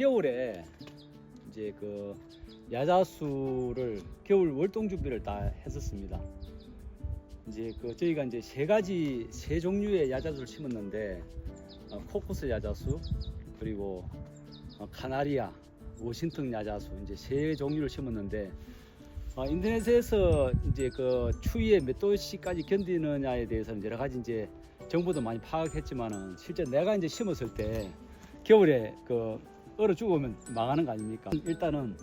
초겨울에 이제 그 야자수를 겨울 월동 준비를 다 했었습니다. 이제 그 저희가 이제 세 가지 세 종류의 야자수를 심었는데 어, 코코스 야자수 그리고 어, 카나리아, 워싱턴 야자수 이제 세 종류를 심었는데 어, 인터넷에서 이제 그 추위에 몇 도씨까지 견디느냐에 대해서는 여러 가지 이제 정보도 많이 파악했지만은 실제 내가 이제 심었을 때 겨울에 그 얼어 죽으면 망하는 거 아닙니까? 일단은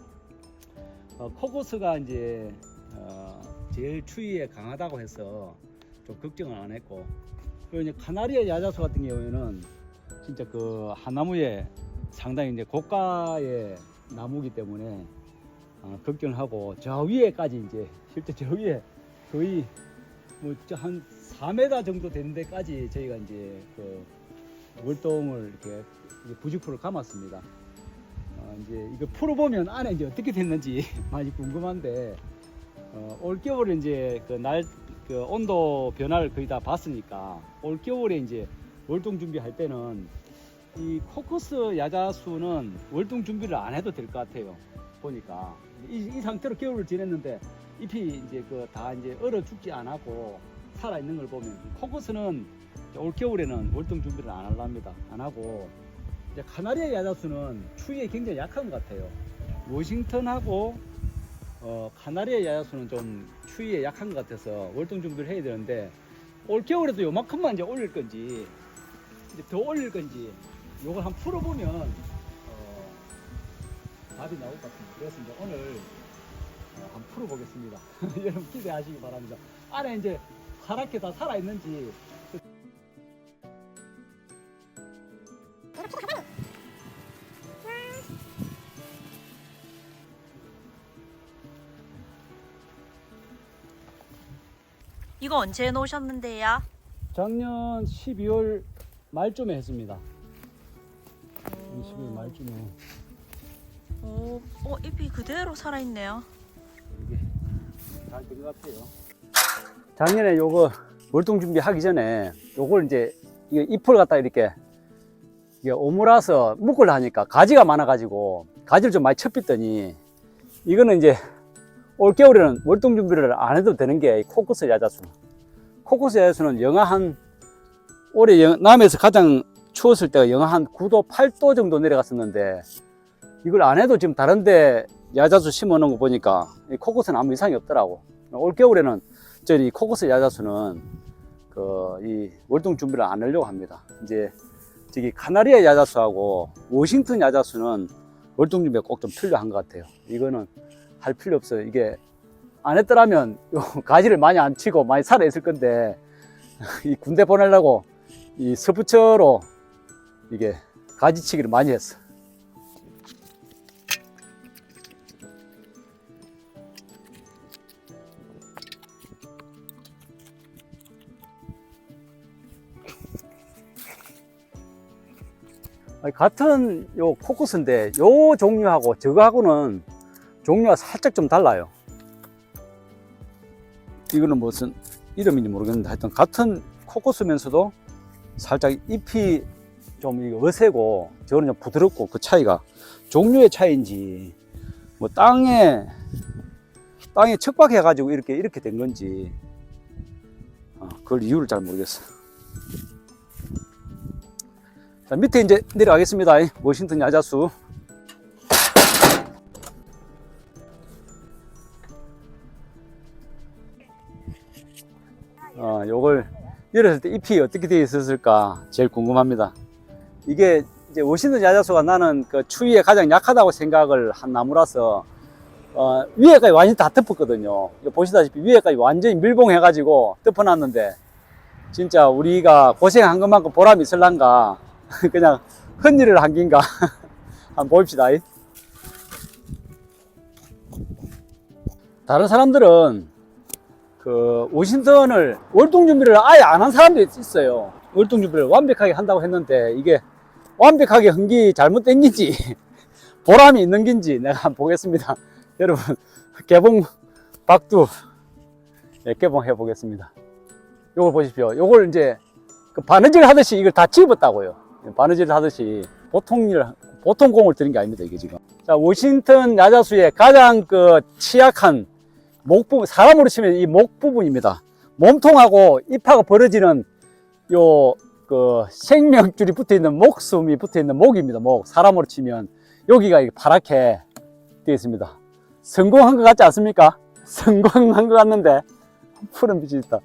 어, 코코스가 이제 어, 제일 추위에 강하다고 해서 좀 걱정을 안 했고 그리고 이제 카나리아 야자수 같은 경우에는 진짜 그 한나무에 상당히 이제 고가의 나무기 때문에 어, 걱정을 하고 저 위에까지 이제 실제 저 위에 거의 뭐한 4m 정도 되는 데까지 저희가 이제 그 월동을 이렇게 부직포를 감았습니다. 어, 이제 이거 풀어보면 안에 이제 어떻게 됐는지 많이 궁금한데 어, 올 겨울에 이제 그 날 그 온도 변화를 거의 다 봤으니까 올 겨울에 이제 월동 준비할 때는 이 코커스 야자수는 월동 준비를 안 해도 될 것 같아요. 보니까 이, 이 상태로 겨울을 지냈는데 잎이 이제 그 다 이제 얼어 죽지 않았고 살아 있는 걸 보면 코커스는 올 겨울에는 월동 준비를 안 하랍니다. 안 하고 카나리아 야자수는 추위에 굉장히 약한 것 같아요. 워싱턴하고 어, 카나리아 야자수는 좀 추위에 약한 것 같아서 월동 준비를 해야 되는데 올 겨울에도 요만큼만 이제 올릴 건지 이제 더 올릴 건지 요걸 한번 풀어보면 어, 답이 나올 것 같습니다. 그래서 이제 오늘 어, 한번 풀어보겠습니다. 여러분 기대하시기 바랍니다. 안에 이제 파랗게 다 살아있는지 이거 언제 해놓으셨는데요? 작년 12월 말쯤에 했습니다. 12월 말쯤에 오, 어, 잎이 그대로 살아있네요. 이게 잘 된 것 같아요. 작년에 요거 월동 준비하기 전에 요걸 이제 잎을 갖다 이렇게 이게 오므라서 묶으려 하니까 가지가 많아가지고 가지를 좀 많이 쳤빗더니 이거는 이제 올 겨울에는 월동 준비를 안 해도 되는 게 코코스 야자수. 코코스 야자수는 영하 한 올해 영- 남해에서 가장 추웠을 때가 영하 한 9도, 8도 정도 내려갔었는데 이걸 안 해도 지금 다른데 야자수 심어 놓은 거 보니까 이 코코스는 아무 이상이 없더라고. 올 겨울에는 저희 코코스 야자수는 그 이 월동 준비를 안 하려고 합니다. 이제 저기 카나리아 야자수하고 워싱턴 야자수는 월동 준비가 꼭 좀 필요한 것 같아요. 이거는 할 필요 없어요. 이게 안 했더라면 요 가지를 많이 안 치고 많이 살아 있을 건데 이 군대 보내려고 이 서부처로 이게 가지치기를 많이 했어. 같은 요 코코스인데 요 종류하고 저거하고는 종류가 살짝 좀 달라요. 이거는 무슨 이름인지 모르겠는데 하여튼 같은 코코스면서도 살짝 잎이 좀 어세고 저거는 좀 부드럽고 그 차이가 종류의 차이인지 뭐 땅에 땅에 척박해 가지고 이렇게 이렇게 된 건지 어, 그걸 이유를 잘 모르겠어. 자 밑에 이제 내려가겠습니다. 워싱턴 야자수. 열었을 때 잎이 어떻게 되어 있었을까 제일 궁금합니다. 이게 이제 워싱턴 야자수가 나는 그 추위에 가장 약하다고 생각을 한 나무라서 어, 위에까지 완전히 다 덮었거든요. 보시다시피 위에까지 완전히 밀봉해가지고 덮어놨는데 진짜 우리가 고생한 것만큼 보람이 있을란가 그냥 헛일을 한 긴가 한번 봅시다. 다른 사람들은 그 워싱턴을 월동 준비를 아예 안 한 사람도 있어요. 월동 준비를 완벽하게 한다고 했는데 이게 완벽하게 한기 잘못 땡긴지 보람이 있는 긴지 내가 한번 보겠습니다. 여러분 개봉 박두 예, 개봉해 보겠습니다. 요걸 보십시오. 요걸 이제 그 바느질 하듯이 이걸 다 집었다고요. 바느질 하듯이 보통 일 보통 공을 들인 게 아닙니다, 이게 지금. 자, 워싱턴 야자수의 가장 그 취약한 목 부분, 사람으로 치면 이 목 부분입니다. 몸통하고 잎하고 벌어지는 요, 그 생명줄이 붙어 있는 목숨이 붙어 있는 목입니다, 목. 사람으로 치면 여기가 파랗게 되어 있습니다. 성공한 것 같지 않습니까? 성공한 것 같는데 푸른 빛이 있다.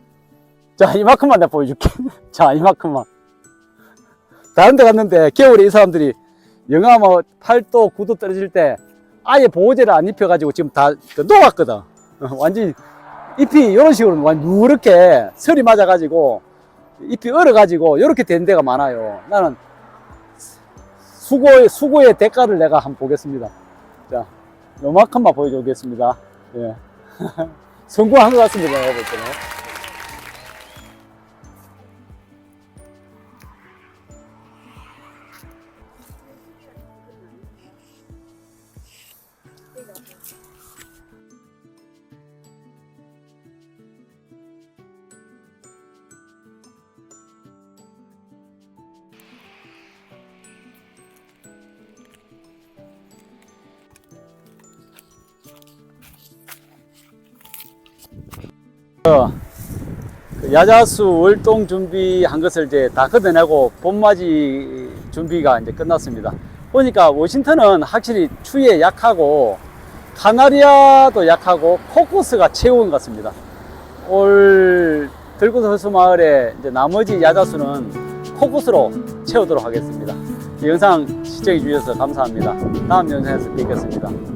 자, 이만큼만 내가 보여줄게. 자, 이만큼만. 다른 데 갔는데 겨울에 이 사람들이 영하 뭐 8도, 9도 떨어질 때 아예 보호제를 안 입혀가지고 지금 다그 녹았거든. 어, 완전히 잎이 이런 식으로 완 누렇게 설이 맞아가지고 잎이 얼어가지고 이렇게 된 데가 많아요. 나는 수고의, 수고의 대가를 내가 한번 보겠습니다. 자, 요만큼만 보여주겠습니다. 예. 성공한 것 같습니다. 볼 그 야자수 월동 준비한 것을 이제 다 걷어내고 봄맞이 준비가 이제 끝났습니다. 보니까 워싱턴은 확실히 추위에 약하고 카나리아도 약하고 코코스가 최고인 것 같습니다. 올 허수 마을에 이제 나머지 야자수는 코코스로 채우도록 하겠습니다. 이 영상 시청해 주셔서 감사합니다. 다음 영상에서 뵙겠습니다.